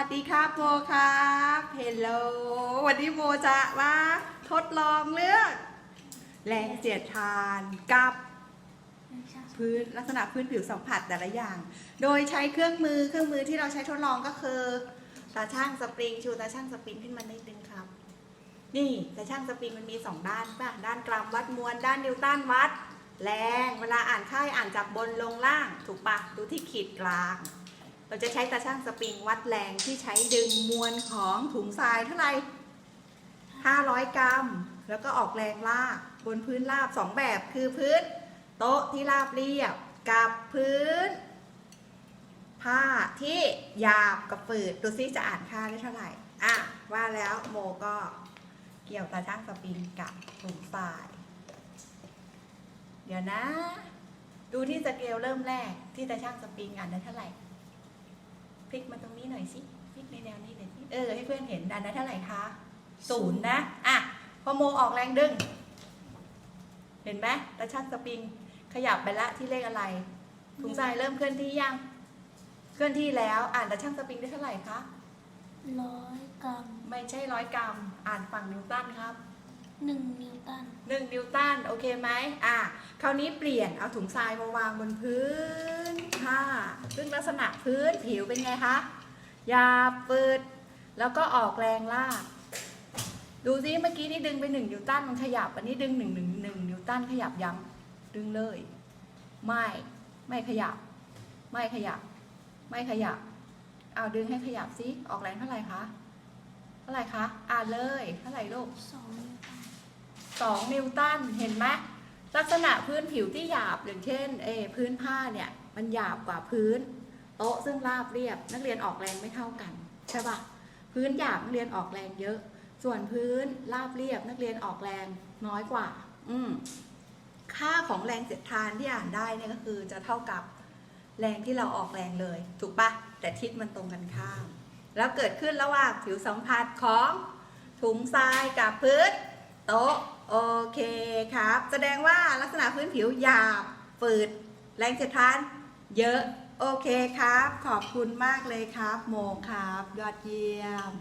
วัสดีครับโมครับเฮลโลวันนี้โมจะมาทดลองเรื่องแรงเสียดทานกับพื้นลักษณะพื้นผิวสัมผัสแต่ละอย่าง โดยใช้เครื่องมือเครื่องมือที่เราใช้ทดลองก็คือตาช่างสปริงชูตาช่างสปริงขึ้นมานิดนึงครับ นี่ตาช่างสปริงมันมีสองด้านป่ะด้านกรัมวัดมวลด้านนิวตันวัด แรงเวลาอ่านค่ายอ่านจากบนลงล่างถูกปะดูที่ขีดกลาง เราจะใช้ตาช่างสปริงวัดแรงที่ใช้ดึงมวลของถุงทรายเท่าไหร่500 กรัม แล้วก็ออกแรงลากบนพื้นราบสองแบบคือพื้น โต๊ะที่ราบเรียบกับพื้น ผ้าที่หยาบกับฝืดดูซิจะอ่านค่าได้เท่าไหร่ อะ ว่าแล้วโมก็เกี่ยวตาช่างสปริงกับถุงทราย เดี๋ยวนะ ดูที่สเกลเริ่มแรกที่ตาช่างสปริงอ่านได้เท่าไหร่ พลิกมาตรงนี้หน่อยสิพลิกในแนวนี้หน่อยสิเออให้เพื่อนเห็นอันนั้นเท่าไหร่คะศูนย์นะอะพอโมออกแรงดึง เห็นไหมตาช่างสปริงขยับไปละที่เลขอะไรถุงทรายเริ่มเคลื่อนที่ยังเคลื่อนที่แล้ว อ่านตาช่างสปริงได้เท่าไหร่คะร้อยกรัมไม่ใช่ร้อยกรัม อ่านฝั่งนิวตันครับหนึ่งนิวตันหนึ่งนิวตันโอเคไหมอะคราวนี้เปลี่ยนเอาถุงทรายมาวางบนพื้นผ้าซึ่ งลักษณะพื้นผิวเป็นไงคะหยาบปืดแล้วก็ออกแรงลาก ดูซิเมื่อกี้นี่ดึงไปหนึ่งนิวตันมันขยับอันนี้ดึงหนึ่งหนึ่งหนึ่งนิวตันขยับยังดึงเลย ไม่ไม่ขยับ ไม่ขยับ ไม่ขยับเอาดึงให้ขยับซิออกแรงเท่าไหร่คะเท่าไหร่คะอ่านเลยเท่าไหร่ลูกสองนิวตันสองนิวตันเห็นไหม ลักษณะพื้นผิวที่หยาบอย่างเช่นเอพื้นผ้าเนี่ยมันหยาบกว่าพื้น โต๊ะซึ่งราบเรียบ นักเรียนออกแรงไม่เท่ากันใช่ปะพื้นหยาบนักเรียนออกแรงเยอะ ส่วนพื้นราบเรียบนักเรียนออกแรงน้อยกว่า อืมค่าของแรงเสียดทานที่อ่านได้เนี่ยก็คือจะเท่ากับแรงที่เราออกแรงเลย ถูกปะแต่ทิศมันตรงกันข้าม แล้วเกิดขึ้นระหว่างผิวสัมผัสของถุงทรายกับพื้นโต๊ะ โอเคครับ แสดงว่าลักษณะพื้นผิวหยาบฝืด แรงเสียดทาน เยอะ โอเคครับ ขอบคุณมากเลยครับ โมครับ ยอดเยี่ยม